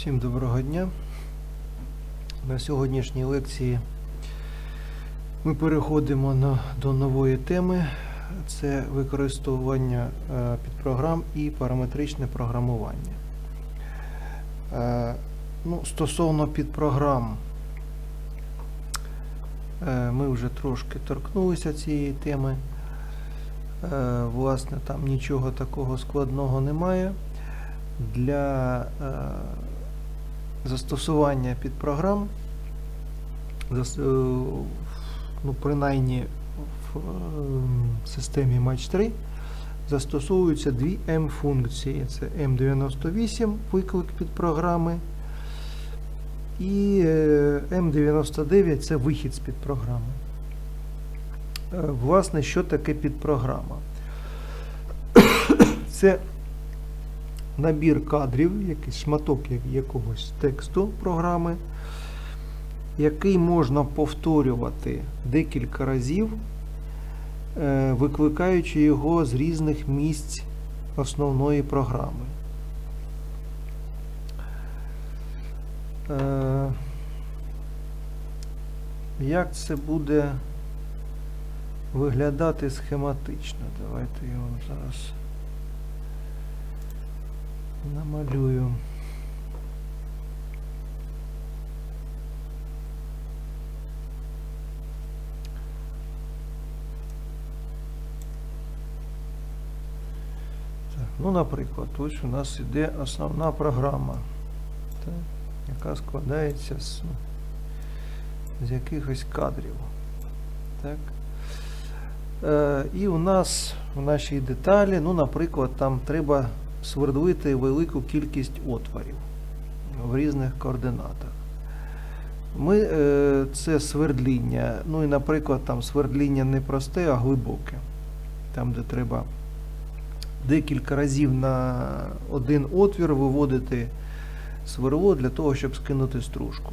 Всім доброго дня. На сьогоднішній лекції ми переходимо на, до нової теми. Це використовування е, підпрограм і параметричне програмування. Е, ну, стосовно підпрограм, е, ми вже трошки торкнулися цієї теми. Власне, там нічого такого складного немає. Для застосування підпрограм, зас, е, ну, принаймні в е, системі Match 3 застосовуються дві M-функції. Це M98 виклик підпрограми і е, M99 це вихід з підпрограми. Е, Власне, що таке підпрограма? Це набір кадрів, якийсь шматок якогось тексту програми, який можна повторювати декілька разів, е, викликаючи його з різних місць основної програми. Е, Як це буде виглядати схематично? Давайте вам зараз намалюю. Ну, наприклад, ось у нас іде основна програма, так, яка складається з, з якихось кадрів. Так. Е, і у нас в нашій деталі, ну, наприклад, там треба свердлити велику кількість отворів в різних координатах. Ми е, це свердління, ну і, наприклад, там свердління не просте, а глибоке. Там, де треба декілька разів на один отвір виводити сверло для того, щоб скинути стружку.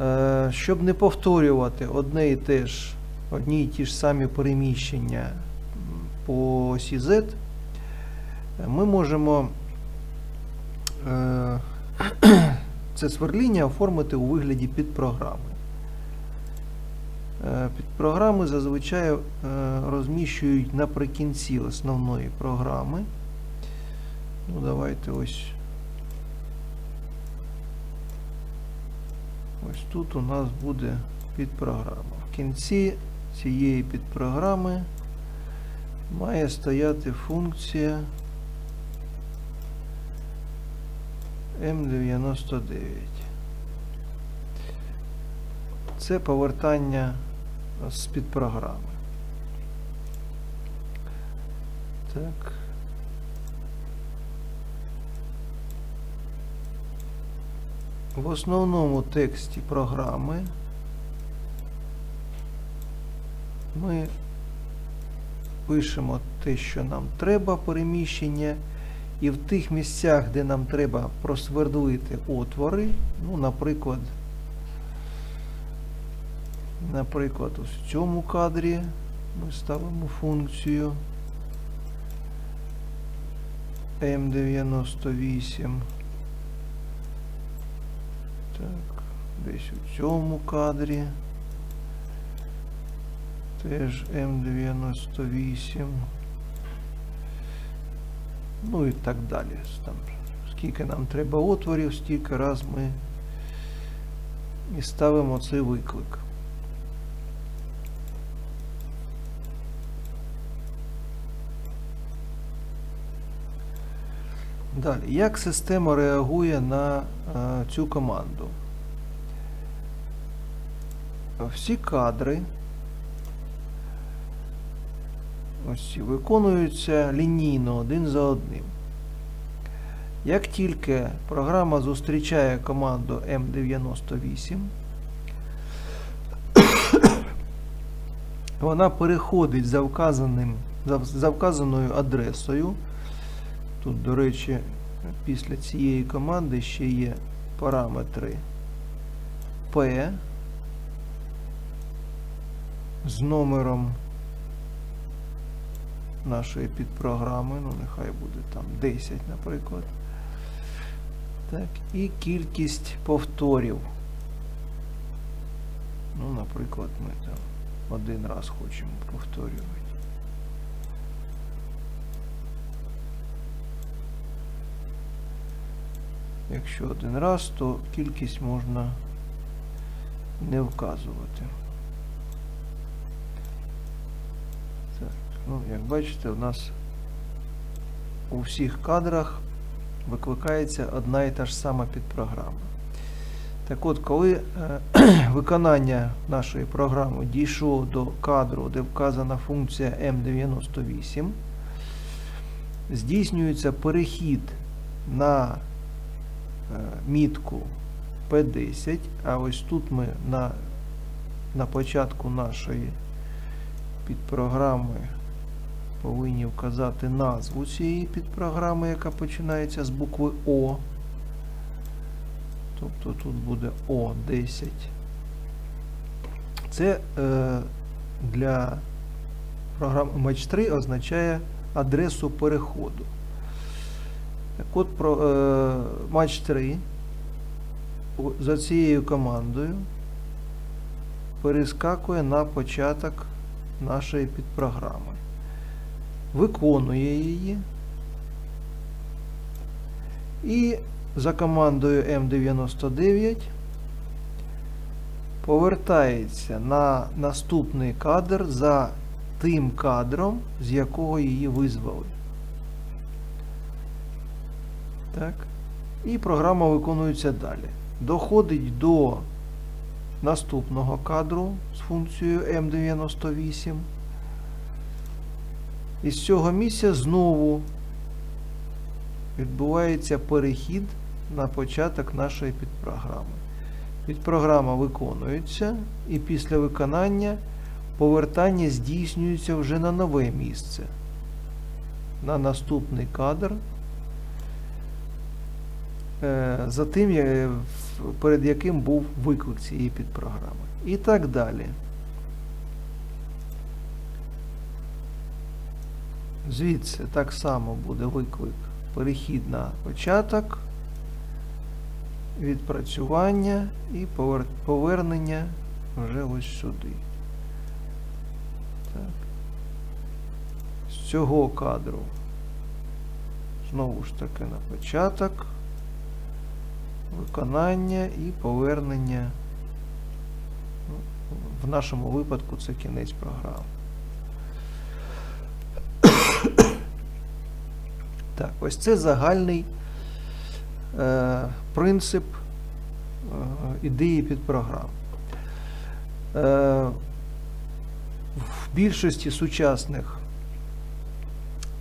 Е, щоб не повторювати одне і те ж, одні і ті ж самі переміщення по Z, ми можемо е, це сверління оформити у вигляді підпрограми. Е, Підпрограми зазвичай е, розміщують наприкінці основної програми. Ну, давайте ось. Ось тут у нас буде підпрограма. В кінці цієї підпрограми має стояти функція М99. Це повертання з підпрограми. Так. В основному тексті програми ми пишемо те, що нам треба, переміщення, і в тих місцях, де нам треба просвердлити отвори, ну, наприклад, наприклад, ось в цьому кадрі ми ставимо функцію M98. Так, десь у цьому кадрі. Теж М98. Ну і так далі. Там, скільки нам треба отворів, стільки раз ми і ставимо цей виклик. Далі, як система реагує на е, цю команду? Всі кадри ось виконуються лінійно один за одним. Як тільки програма зустрічає команду M98, вона переходить за, вказаним, за, за вказаною адресою. Тут, до речі, після цієї команди ще є параметри P з номером нашої підпрограми, ну нехай буде там 10, наприклад. Так, і кількість повторів. Ну, наприклад, ми там один раз хочемо повторювати. Якщо один раз, то кількість можна не вказувати. Так, ну, як бачите, у нас у всіх кадрах викликається одна і та ж сама підпрограма. Так от, коли е, виконання нашої програми дійшло до кадру, де вказана функція M98, здійснюється перехід на е, мітку P10, а ось тут ми на, на початку нашої підпрограми повинні вказати назву цієї підпрограми, яка починається з букви О. Тобто тут буде О10. Це е, для програми Match 3 означає адресу переходу. Так от про е, Match 3 за цією командою перескакує на початок нашої підпрограми. Виконує її. І за командою М99 повертається на наступний кадр за тим кадром, з якого її визвали. Так. І програма виконується далі. Доходить до наступного кадру з функцією М98. І з цього місця знову відбувається перехід на початок нашої підпрограми. Підпрограма виконується, і після виконання повертання здійснюється вже на нове місце, на наступний кадр, е, за тим, перед яким був виклик цієї підпрограми. І так далі. Звідси так само буде виклик перехід на початок, відпрацювання і повернення вже ось сюди. Так. З цього кадру знову ж таки на початок, виконання і повернення. Ну, В нашому випадку це кінець програми. Так, ось це загальний е, принцип е, ідеї підпрограм. Е, в більшості сучасних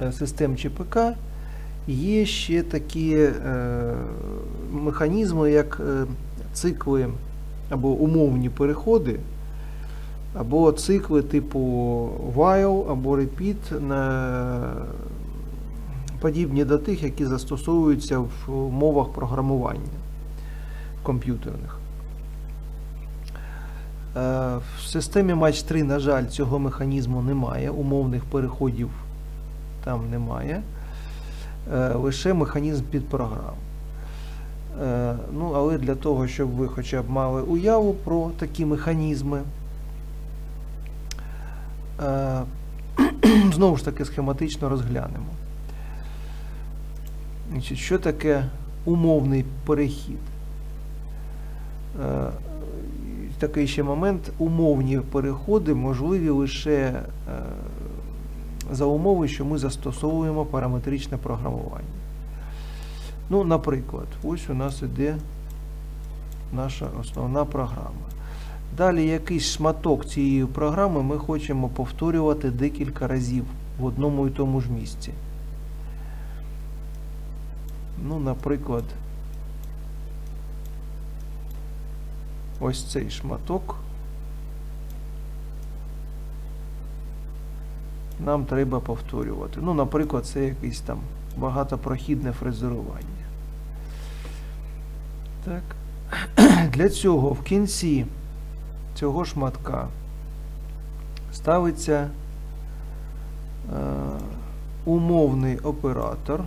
е, систем ЧПК є ще такі е, механізми, як е, цикли або умовні переходи, або цикли типу while або repeat на подібні до тих, які застосовуються в мовах програмування комп'ютерних. Е, В системі Match 3, на жаль, цього механізму немає, умовних переходів там немає. Е, Лише механізм підпрограм. Е, Ну, але для того, щоб ви хоча б мали уяву про такі механізми, знову ж таки схематично розглянемо. Значить, що таке умовний перехід? Е, Такий ще момент. Умовні переходи можливі лише е, за умови, що ми застосовуємо параметричне програмування. Ну, наприклад, ось у нас іде наша основна програма. Далі якийсь шматок цієї програми ми хочемо повторювати декілька разів в одному і тому ж місці. Ну, наприклад, ось цей шматок. Нам треба повторювати. Ну, наприклад, це якесь там багатопрохідне фрезерування. Так. Для цього в кінці цього шматка ставиться е, умовний оператор.